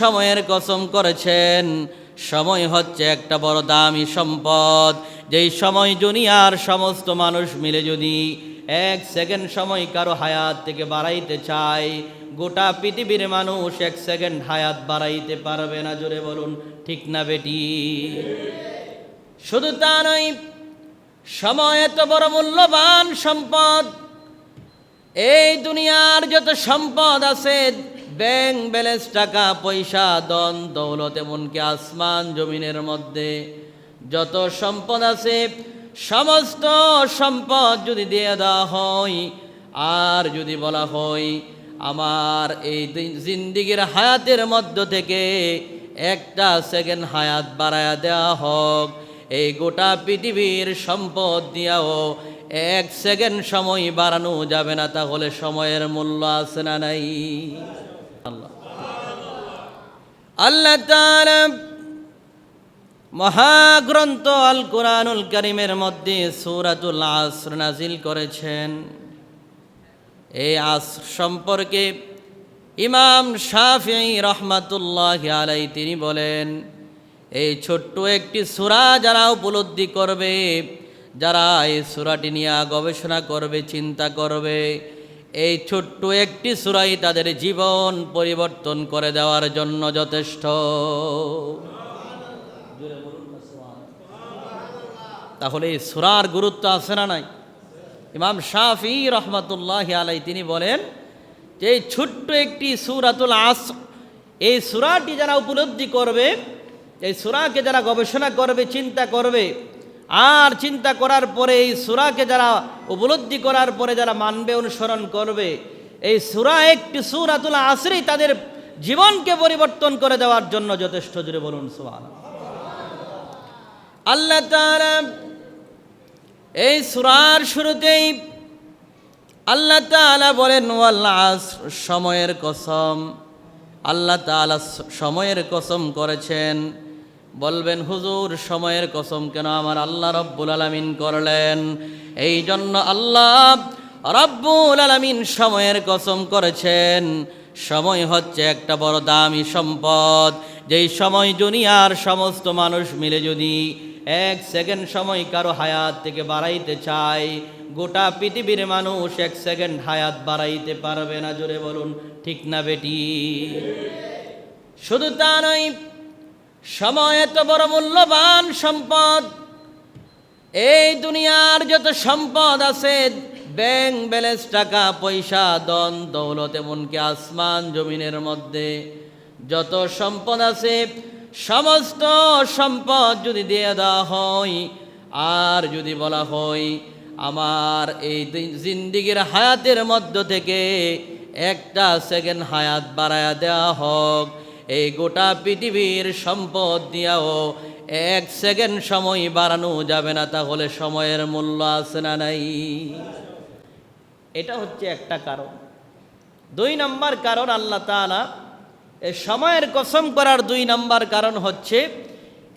সময়ের কসম করেছেন, সময় হচ্ছে একটা বড় দামি সম্পদ। যেই সময় দুনিয়ার সমস্ত মানুষ মিলে যদি এক সেকেন্ড সময় কারও হায়াত থেকে বাড়াইতে চায়, গোটা পৃথিবীর মানুষ এক সেকেন্ড হায়াত বাড়াইতে পারবে না, জোরে বলুন, ঠিক না বেটি? শুধু তা নয়, সময় এত বড় মূল্যবান সম্পদ, এই দুনিয়ার যত সম্পদ আছে ব্যাংক ব্যালেন্স, টাকা, পয়সা দন দৌলত, এমনকি আসমান জমিনের মধ্যে যত সম্পদ আছে, সমস্ত সম্পদ যদি দিয়ে দেওয়া হয়, আর যদি বলা হয়, আমার এই জিন্দিগির হায়াতের মধ্য থেকে একটা সেকেন্ড হায়াত বাড়ায়া দেওয়া হোক, এই গোটা পৃথিবীর সম্পদ দিয়াও এক সেকেন্ড সময় বাড়ানো যাবে না, তাহলে সময়ের মূল্য আছে না নাই? আল্লাহ মহাগ্রন্থ আল কোরআনুল করিমের মধ্যে সূরাতুল আসর নাজিল করেছেন। এই আসর সম্পর্কে ইমাম শাফি রহমাতুল্লাহ আলাই তিনি বলেন, এই ছোট্ট একটি সূরা যারা উপলব্ধি করবে, যারা এই সুরাটি নিয়ে গবেষণা করবে, চিন্তা করবে এই ছোট্ট একটি সুরাই তাদের জীবন পরিবর্তন করে দেওয়ার জন্য যথেষ্ট। তাহলে এই সুরার গুরুত্ব আছে না নাই? ইমাম শাফি রহমতুল্লাহ আলাই তিনি বলেন যে এই ছোট্ট একটি সুরাতুল আস, এই সুরাটি যারা উপলব্ধি করবে, এই সুরাকে যারা গবেষণা করবে, চিন্তা করবে আর চিন্তা করার পরে এই সুরাকে যারা উপলব্ধি করার পরে যারা মানবে অনুসরণ করবে এই সুরা একটি সুরাতুল আসরেই তাদের জীবনকে পরিবর্তন করে দেওয়ার জন্য যথেষ্ট জুড়ে বলুন সুবহান আল্লাহ এই সুরার শুরুতেই আল্লাহ তাআলা বলেন ওয়াল আসর, সময়ের কসম। আল্লাহ তাআলা স- সময়ের কসম করেছেন। বলবেন, হুজুর, সময়ের কসম, কেন আমার আল্লাহ রব্বুল আলামিন করলেন? এই জন্য আল্লাহ রব্বুল আলামিন সময়ের কসম করেছেন। সময় হচ্ছে একটা বড় দামি সম্পদ। যেই সময় দুনিয়ার সমস্ত মানুষ মিলে যদি এক সেকেন্ড সময় কারও হায়াত থেকে বাড়াইতে চায়, গোটা পৃথিবীর মানুষ এক সেকেন্ড হায়াত বাড়াইতে পারবে না। জোরে বলুন, ঠিক না বেটি? শুধু তা নয় সময় এত বড় মূল্যবান সম্পদ। এই দুনিয়ার যত সম্পদ আছে, ব্যাংক ব্যালেন্স, টাকা পয়সা দন দৌলত, এমনকি আসমান জমিনের মধ্যে যত সম্পদ আছে, সমস্ত সম্পদ যদি দিয়ে দেওয়া হয়, আর যদি বলা হয়, আমার এই জিন্দিগির হায়াতের মধ্য থেকে একটা সেকেন্ড হায়াত বাড়ায়া দেওয়া হোক এই গোটা পৃথিবীর সম্পদ দিয়াও এক সেকেন্ড সময় বাড়ানো যাবে না, তাহলে সময়ের মূল্য আছে না নাই? এটা হচ্ছে একটা কারণ। দুই নম্বর কারণ আল্লাহ তাআলা এই সময়ের কসম করার দুই নম্বর কারণ হচ্ছে,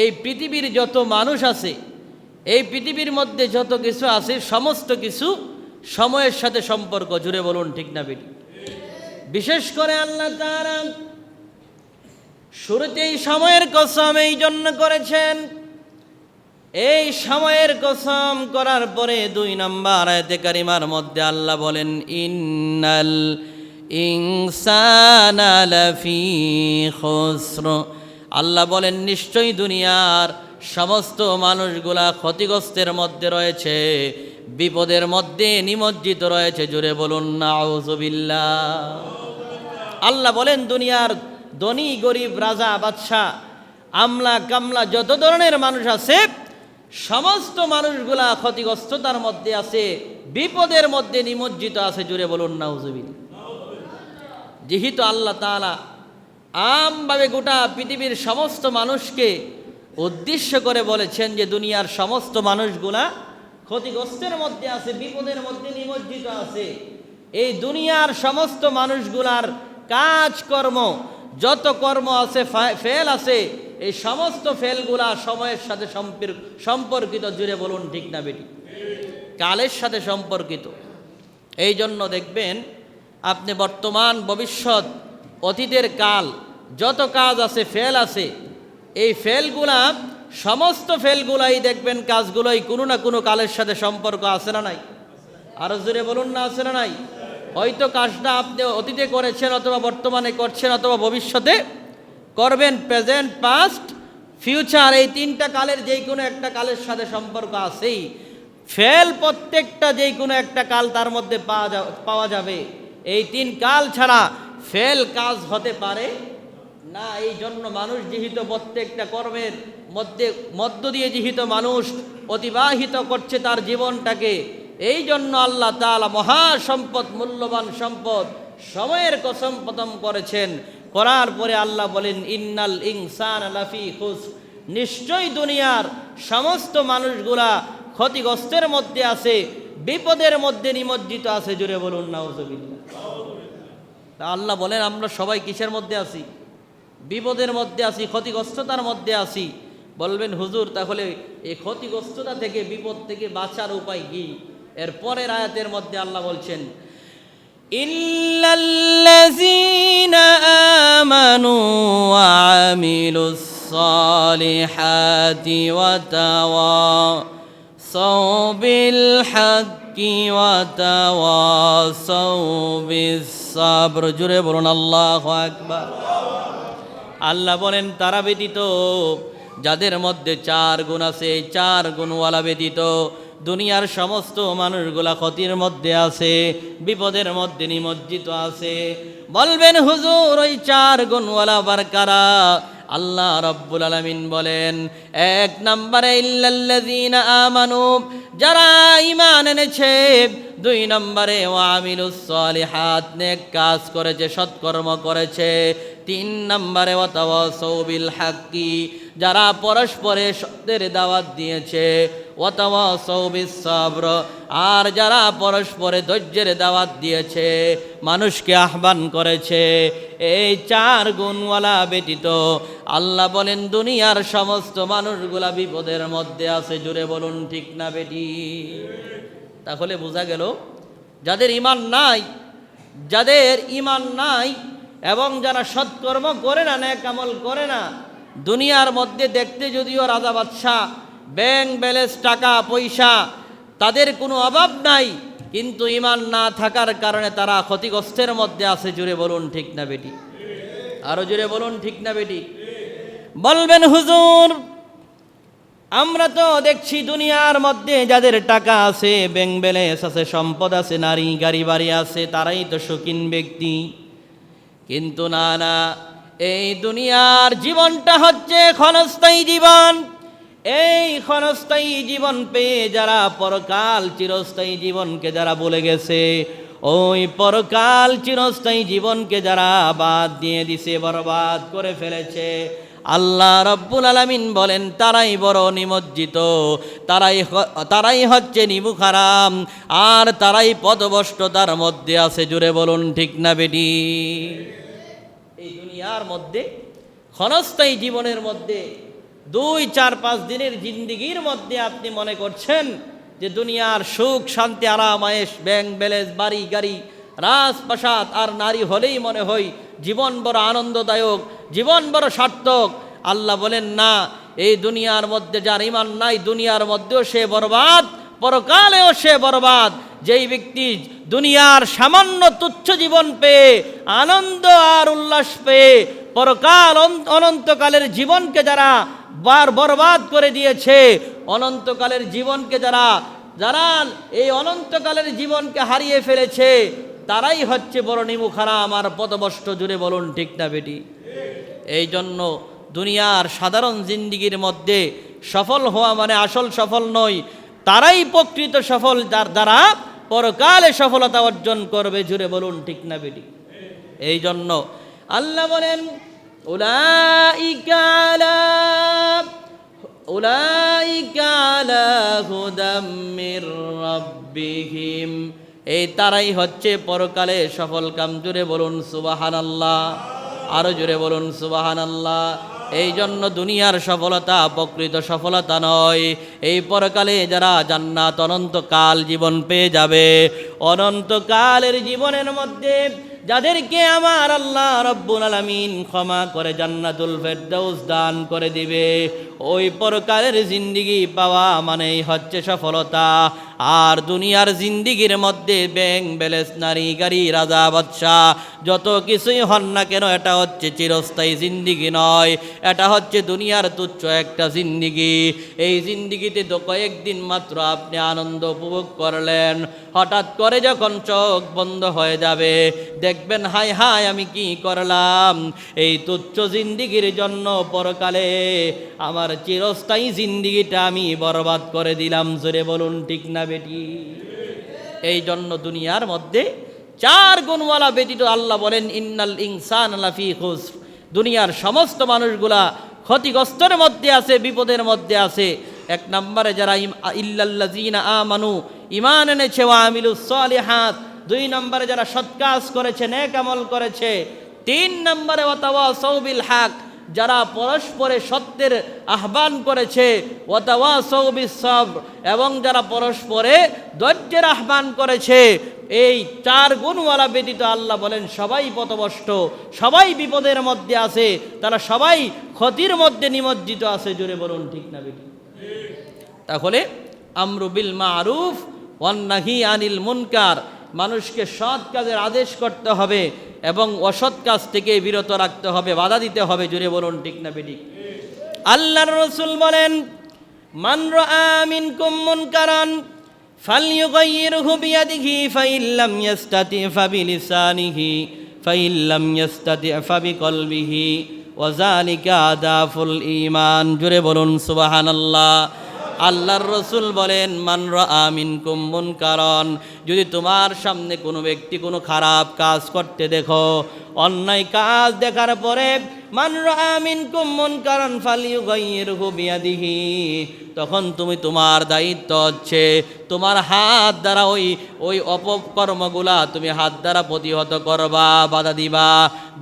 এই পৃথিবীর যত মানুষ আছে, এই পৃথিবীর মধ্যে যত কিছু আছে, সমস্ত কিছু সময়ের সাথে সম্পর্ক। জুড়ে বলুন ঠিক না বিশেষ করে আল্লাহ তাআলা শুরুতেই সময়ের কসম এই জন্য করেছেন। এই সময়ের কসম করার পরে দুই নম্বর আয়াতে কারিমার মধ্যে আল্লাহ বলেন, ইন্নাল আল্লাহ বলেন, নিশ্চয়ই দুনিয়ার সমস্ত মানুষগুলা ক্ষতিগ্রস্তের মধ্যে রয়েছে, বিপদের মধ্যে নিমজ্জিত রয়েছে। জুড়ে বলুন না আল্লাহ বলেন, দুনিয়ার ধনী, গরিব, রাজা, বাদশাহ, আমলা, কামলা, যত ধরনের মানুষ আছে, সমস্ত মানুষগুলা ক্ষতিগ্রস্ততার মধ্যে আছে, বিপদের মধ্যে নিমজ্জিত আছে জুড়ে বলুন নাউজুবিল যেহেতু আল্লাহ তাআলা আমভাবে গোটা পৃথিবীর সমস্ত মানুষকে উদ্দেশ্য করে বলেছেন যে, দুনিয়ার সমস্ত মানুষগুলা ক্ষতিগ্রস্তের মধ্যে আছে, বিপদের মধ্যে নিমজ্জিত আছে। এই দুনিয়ার সমস্ত মানুষগুলার কাজকর্ম যত কর্ম আছে ফেল আছে, এই সমস্ত ফেলগুলা সময়ের সাথে সম্পর্কিত, জুড়ে বলুন ঠিক না বেটি? কালের সাথে সম্পর্কিত। এই জন্য দেখবেন, আপনি বর্তমান ভবিষ্যৎ, অতীতের কাল, যত কাজ আছে, ফেল আছে, এই ফেলগুলা, সমস্ত ফেলগুলাই দেখবেন কাজগুলোই কোনো না কোনো কালের সাথে সম্পর্ক আছে না নাই? আরও জোরে বলুন না আছে না নাই? হয়তো কাজটা আপনি অতীতে করেছেন অথবা বর্তমানে করছেন অথবা ভবিষ্যতে করবেন প্রেজেন্ট পাস্ট ফিউচার এই তিনটা কালের যেই কোনো একটা কালের সাথে সম্পর্ক আছেই। ফেল প্রত্যেকটা যেই কোনো একটা কাল তার মধ্যে পাওয়া যা- পাওয়া যাবে। এই তিন কাল ছাড়া ফেল কাজ হতে পারে না। এই জন্য মানুষ যেহেতু প্রত্যেকটা কর্মের মধ্যে, মধ্য দিয়ে যেহেতু মানুষ অতিবাহিত করছে তার জীবনটাকে এই জন্য আল্লাহ তালা মহা সম্পদ মূল্যবান সম্পদ, সময়ের কসম প্রথম করেছেন। করার পরে আল্লাহ বলেন, ইন্নাল ইনসান লাফি খুস নিশ্চয়ই দুনিয়ার সমস্ত মানুষগুলা ক্ষতিগ্রস্তের মধ্যে আছে, বিপদের মধ্যে নিমজ্জিত আছে জুড়ে বলুন, নাউজুবিল্লাহ। তা আল্লাহ বলেন, আমরা সবাই কিসের মধ্যে আছি? বিপদের মধ্যে আছি, ক্ষতিগ্রস্ততার মধ্যে আছি। বলবেন, হুজুর, তাহলে এই ক্ষতিগ্রস্ততা থেকে, বিপদ থেকে বাঁচার উপায় কি? এর পরের আয়াতের মধ্যে আল্লাহ বলছেন ওয়া জুড়ে বলুন, আল্লাহ বলেন, তারা ব্যতীত, যাদের মধ্যে চার গুণ আছে চার গুণওয়ালা ব্যতীত দুনিয়ার সমস্ত মানুষগুলা ক্ষতির মধ্যে আছে, বিপদের মধ্যে নিমজ্জিত আছে। বলবেন, হুজুর, ওই চার গুণওয়ালা আবার কারা আল্লাহ রব্বুল আলামিন বলেন, এক নম্বরে আমানু, যারা ইমান এনেছে। দুই নম্বরে ওয়ামিলুস সলিহাত, নেক কাজ করেছে, সৎকর্ম করেছে। তিন নম্বরে ওয়াতাওয়াসাউ বিল হাক্কি, যারা পরস্পরে সত্যের দাওয়াত দিয়েছে। আর যারা পরস্পরে ধৈর্যের দাওয়াত দিয়েছে, মানুষকে আহ্বান করেছে, এই চার গুণওয়ালা ব্যতীত আল্লাহ বলেন, দুনিয়ার সমস্ত মানুষগুলা বিপদের মধ্যে আছে জুড়ে বলুন ঠিক না বেটি? তাহলে বোঝা গেল, যাদের ইমান নাই, যাদের ইমান নাই, এবং যারা সৎকর্ম করে না ন্যাক আমল করে না, দুনিয়ার মধ্যে দেখতে যদিও রাজা বাদশাহ ব্যাংক ব্যালেন্স, টাকা, পয়সা, তাদের কোনো অভাব নাই। কিন্তু ইমান না থাকার কারণে তারা ক্ষতিগ্রস্তের মধ্যে আছে। জুড়ে বলুন, ঠিক না বেটি? আরও জুড়ে বলুন, ঠিক না বেটি? বলবেন, হুজুর, আমরা তো দেখছি দুনিয়ার মধ্যে যাদের টাকা আছে, ব্যাংক ব্যালেন্স আছে, সম্পদ আছে, নারী, গাড়ি, বাড়ি আছে, তারাই তো শৌখিন ব্যক্তি। কিন্তু না না, এই দুনিয়ার জীবনটা হচ্ছে ক্ষণস্থায়ী জীবন। এই ক্ষণস্থায়ী জীবন পেয়ে যারা পরকাল চিরস্থায়ী জীবনকে যারা বলে গেছে, ওই পরকাল চিরস্থায়ী জীবনকে যারা বাদ দিয়ে দিছে, বরবাদ করে ফেলেছে, আল্লাহ রব্বুল আলামিন বলেন, তারাই বড় নিমজ্জিত, তারাই তারাই হচ্ছে নিমুখারাম, আর তারাই পদবষ্টতার মধ্যে আছে জুড়ে বলুন ঠিক না বেটি? এই দুনিয়ার মধ্যে, ক্ষণস্থায়ী জীবনের মধ্যে দুই, চার, পাঁচ দিনের জিন্দিগির মধ্যে আপনি মনে করছেন যে দুনিয়ার সুখ, শান্তি, আরাম আয়েস ব্যাংক ব্যালেন্স, বাড়ি, গাড়ি, রাজপ্রাসাদ আর নারী হলেই মনে হয় জীবন বড় আনন্দদায়ক, জীবন বড় সার্থক। আল্লাহ বলেন, না, এই দুনিয়ার মধ্যে যার ইমান নাই, দুনিয়ার মধ্যেও সে বরবাদ, পরকালেও সে বরবাদ। যেই ব্যক্তি দুনিয়ার সামান্য তুচ্ছ জীবন পেয়ে, আনন্দ আর উল্লাস পেয়ে, পরকাল অন- অনন্তকালের জীবনকে যারা বার বরবাদ করে দিয়েছে। অনন্তকালের জীবনকে যারা যারা এই অনন্তকালের জীবনকে হারিয়ে ফেলেছে, তারাই হচ্ছে বড় নিমুখারা আমার পদবষ্ট জুড়ে বলুন, ঠিক না বেটি? এই জন্য দুনিয়ার সাধারণ জিন্দিগির মধ্যে সফল হওয়া মানে আসল সফল নয়। তারাই প্রকৃত সফল, যার দ্বারা পরকালে সফলতা অর্জন করবে, জুড়ে বলুন, ঠিক না বেটি? এই জন্য আল্লাহ বলেন উলাইকা আলা উলাইকা আলা হুদাম মির রাব্বিহিম। এই তারাই হচ্ছে পরকালে সফল কাম। জুড়ে বলুন সুবাহান আল্লাহ আরও জুড়ে বলুন সুবাহান আল্লাহ এই জন্য দুনিয়ার সফলতা প্রকৃত সফলতা নয়। এই পরকালে যারা জান্নাত অনন্তকাল জীবন পেয়ে যাবে, অনন্তকালের জীবনের মধ্যে যাদেরকে আমার আল্লাহ রব্বুল আলমিন ক্ষমা করে জান্নাতুল ফেরদৌস দান করে দিবে, ওই প্রকারের জিন্দিগি পাওয়া মানেই হচ্ছে সফলতা। আর দুনিয়ার জিন্দিগির মধ্যে ব্যাং ব্যালেন্স নারী, গাড়ি, রাজা, বাদশাহ, যত কিছুই হন না কেন, এটা হচ্ছে চিরস্থায়ী জিন্দিগি নয়। এটা হচ্ছে দুনিয়ার তুচ্ছ একটা জিন্দিগি। এই জিন্দিগিতে তো কয়েকদিন মাত্র আপনি আনন্দ উপভোগ করলেন। হঠাৎ করে যখন চোখ বন্ধ হয়ে যাবে, দেখবেন হাই হাই আমি কি করলাম? এই তুচ্ছ জিন্দিগির জন্য পরকালে আমার চিরস্থায়ী জিন্দিগিটা আমি বরবাদ করে দিলাম। জোরে বলুন, ঠিক না বেটি। এই জন্য দুনিয়ার মধ্যে চার গুণওয়ালা ব্যতীত আল্লাহ বলেন, ইন্নাল ইনসান লাফি খুস দুনিয়ার সমস্ত মানুষগুলা ক্ষতিগ্রস্তর মধ্যে আছে, বিপদের মধ্যে আছে। এক নম্বরে যারা ইল্লাল্লাযীনা আমানু ইমান এনেছে, ওয়া আমিলুস সালিহাত। দুই নম্বরে যারা সৎ কাজ করেছে, নেক আমল করেছে। তিন নম্বরে ওয়াতাওয়াসাউ বিল হক। যারা পরস্পরে সত্যের আহ্বান করেছে এবং যারা পরস্পরে ধৈর্যের আহ্বান করেছে, এই চার গুণওয়ালা ব্যতীত আল্লাহ বলেন, সবাই পথভষ্ট সবাই বিপদের মধ্যে আছে, তারা সবাই ক্ষতির মধ্যে নিমজ্জিত আছে, জোরে বলুন ঠিক না বেটি তাহলে আমরু বিল মারুফ ওয়ান্নাহি আনিল মুনকার মানুষকে সৎ কাজের আদেশ করতে হবে এবং অসৎ কাজ থেকে বিরত রাখতে হবে, বাধা দিতে হবে জুড়ে বলুন ঠিক না বেটি আল্লাহর রসুল বলেন, মান রাআ মিনকুম মুনকারান ফালইউগাইয়িরহু বিয়াদিহি ফাইন লাম ইয়াস্তাতি ফাবিলিসানিহি ফাইন লাম ইয়াস্তাতি ফাবিকলবিহি, ওয়া যালিকা আদাফুল ঈমান। জুড়ে বলুন সুবহানাল্লাহ। আল্লাহর রসুল বলেন, মান আমিন কুম্বন কারণ যদি তোমার সামনে কোনো ব্যক্তি কোনো খারাপ কাজ করতে দেখো, অন্যায় কাজ দেখার পরে তখন তুমি তোমার দায়িত্ব হচ্ছে তোমার হাত দ্বারা ওই ওই অপকর্মগুলা তুমি হাত দ্বারা প্রতিহত করবা, বাধা দিবা।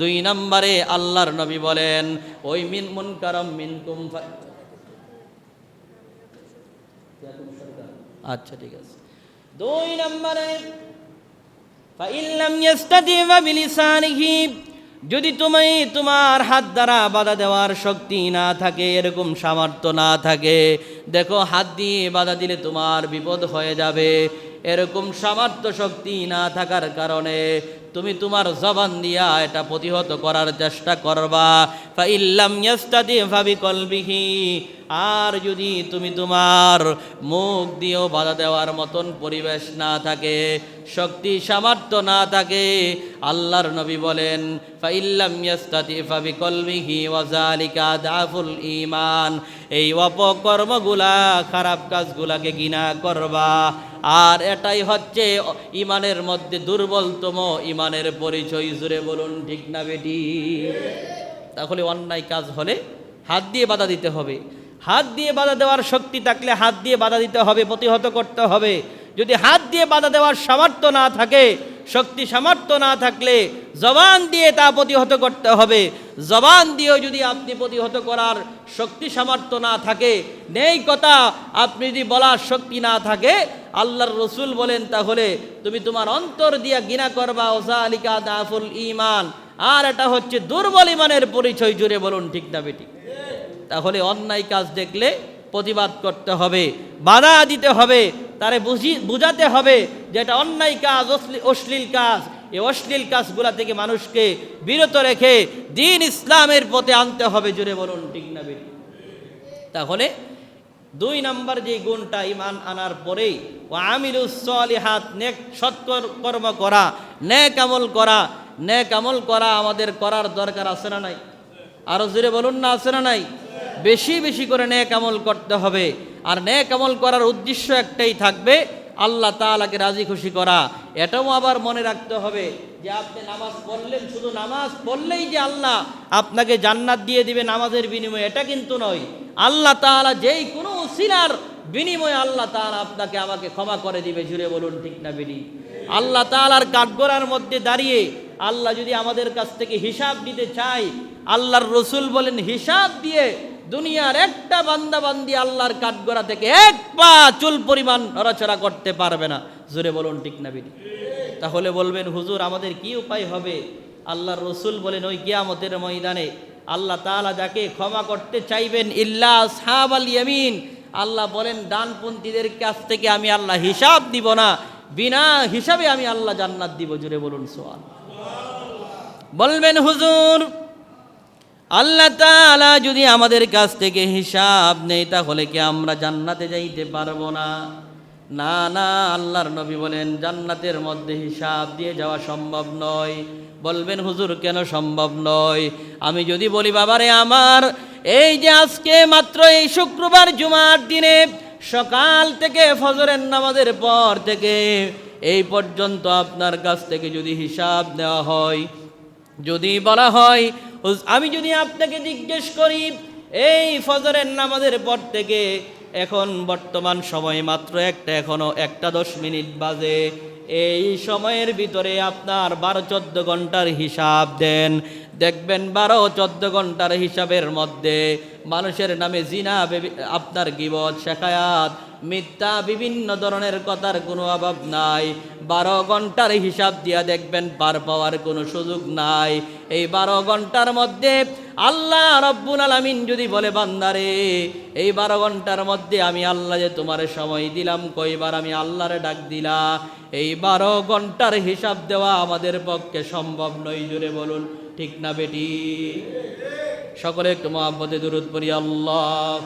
দুই নম্বরে আল্লাহর নবী বলেন, ওই মিন মুন কারম মিন কুম আচ্ছা ঠিক আছে। দুই নম্বরে যদি তুমি তোমার হাত দ্বারা বাধা দেওয়ার শক্তি না থাকে, এরকম সামর্থ্য না থাকে, দেখো হাত দিয়ে বাধা দিলে তোমার বিপদ হয়ে যাবে। এরকম সামর্থ্য শক্তি না থাকার কারণে তুমি তোমার জবান দিয়া এটা প্রতিহত করার চেষ্টা করবা। ফাইল্লাম ইয়াস্তাতি ফাবিকলবিহি আর যদি তুমি তোমার মুখ দিয়েও বাধা দেওয়ার মতন পরিবেশ না থাকে, শক্তি সামর্থ্য না থাকে, আল্লাহর নবী বলেন ফাইল্লাম ইয়াস্তাতি ফাবিকলবিহি ওয়াজালিকা দাফুল ঈমান। এই অপকর্মগুলা, খারাপ কাজগুলাকে ঘৃণা করবা। আর এটাই হচ্ছে ইমানের মধ্যে দুর্বলতম ইমানের পরিচয়। জুড়ে বলুন, ঠিক না বেটি? তাহলে অন্যায় কাজ হলে হাত দিয়ে বাধা দিতে হবে। হাত দিয়ে বাধা দেওয়ার শক্তি থাকলে হাত দিয়ে বাধা দিতে হবে, প্রতিহত করতে হবে। যদি হাত দিয়ে বাধা দেওয়ার সামর্থ্য না থাকে, শক্তি সামর্থ্য না থাকলে জবান দিয়ে তা প্রতিহত করতে হবে। জবান দিয়েও যদি আপনি প্রতিহত করার শক্তি সামর্থ্য না থাকে, নেই কথা, আপনি যদি বলার শক্তি না থাকে, আল্লাহর রসুল বলেন তাহলে তুমি তোমার অন্তর দিয়া গিনা করবা ওসা আলিকা দাফুল ইমান আর এটা হচ্ছে দুর্বল ইমানের পরিচয়, জুড়ে বলুন ঠিক না বেটি তাহলে অন্যায় কাজ দেখলে প্রতিবাদ করতে হবে, বাধা দিতে হবে তারে বুঝি, বুঝাতে হবে যে এটা অন্যায় কাজ, অশ্লী- অশ্লীল কাজ। এই অশ্লীল কাজগুলা থেকে মানুষকে বিরত রেখে দিন ইসলামের পথে আনতে হবে জুড়ে বলুন, ঠিক না বেটি তাহলে দুই নম্বর যে গুণটা ইমান আনার পরেই ও আমিরুসলিহাত নেক সৎকর, কর্ম করা, নেক আমল করা, নেক আমল করা আমাদের করার দরকার আছে না নাই? আরও জুড়ে বলুন না আছে না নাই? বেশি বেশি করে নেক আমল করতে হবে। আর নেক আমল করার উদ্দেশ্য একটাই থাকবে, আল্লাহ তাআলাকে রাজি খুশি করা। এটাও আবার মনে রাখতে হবে যে আপনি নামাজ পড়লেন, শুধু নামাজ পড়লেই যে আল্লাহ আপনাকে জান্নাত দিয়ে দিবে নামাজের বিনিময়ে, এটা কিন্তু নয়। আল্লাহ তাআলা যেই কোনো উসিলার বিনিময়ে আল্লাহ তাআলা আপনাকে আমাকে ক্ষমা করে দিবে, জুড়ে বলুন ঠিক না বেরি আল্লাহ তাআলার কাঠগড়ার মধ্যে দাঁড়িয়ে আল্লাহ যদি আমাদের কাছ থেকে হিসাব দিতে চায়, আল্লাহর রসুল বলেন হিসাব দিয়ে দুনিয়ার একটা বান্দা বান্দি আল্লাহর কাঠগড়া থেকে এক পা চুল পরিমাণ নড়াচড়া করতে পারবে না। জোরে বলুন, ঠিক না বিনি তাহলে বলবেন, হুজুর, আমাদের কি উপায় হবে? আল্লাহর রসুল বলেন, ওই কিয়ামতের ময়দানে আল্লাহ তাআলা যাকে ক্ষমা করতে চাইবেন, ইল্লা সাহাব আল ইয়ামিন, আল্লাহ বলেন ডানপন্থীদের কাছ থেকে আমি আল্লাহ হিসাব দিব না, বিনা হিসাবে আমি আল্লাহ জান্নাত দিব। জুড়ে বলুন সোয়াল বলবেন, হুজুর আল্লাহ তাআলা যদি আমাদের কাছ থেকে হিসাব নেই তাহলে কি আমরা জান্নাতে যাইতে পারব না? না না, আল্লাহর নবী বলেন, জান্নাতের মধ্যে হিসাব দিয়ে যাওয়া সম্ভব নয়। বলবেন, হুজুর, কেন সম্ভব নয়? আমি যদি বলি, বাবারে, আমার এই যে আজকে মাত্র এই শুক্রবার জুমার দিনে সকাল থেকে ফজরের নামাজের পর থেকে এই পর্যন্ত আপনার কাছ থেকে যদি হিসাব দেওয়া হয়, যদি বলা হয় আমি যদি আপনাকে জিজ্ঞেস করি, এই ফজরের নামাজের পর থেকে এখন বর্তমান সময় মাত্র একটা এখনও একটা দশ মিনিট বাজে। এই সময়ের ভিতরে আপনার বারো চোদ্দ ঘণ্টার হিসাব দেন। দেখবেন বারো চোদ্দ ঘণ্টার হিসাবের মধ্যে মানুষের নামে জিনা আপনার গিবত, শেখায়াত, মিথ্যা বিভিন্ন ধরনের কথার কোনো অভাব নাই। বারো ঘণ্টার হিসাব দিয়া দেখবেন পার পাওয়ার কোনো সুযোগ নাই। এই বারো ঘণ্টার মধ্যে আল্লাহ রব্বুল আলামিন যদি বলে, বান্দারে, এই বারো ঘণ্টার মধ্যে আমি আল্লাহ যে তোমার সময় দিলাম কইবার আমি আল্লাহরে ডাক দিলা? এই বারো ঘণ্টার হিসাব দেওয়া আমাদের পক্ষে সম্ভব নয় জুড়ে বলুন। ঠিক না বেটি? সকলে একটু মহাব্বতে দূরত পড়ি আল্লাহ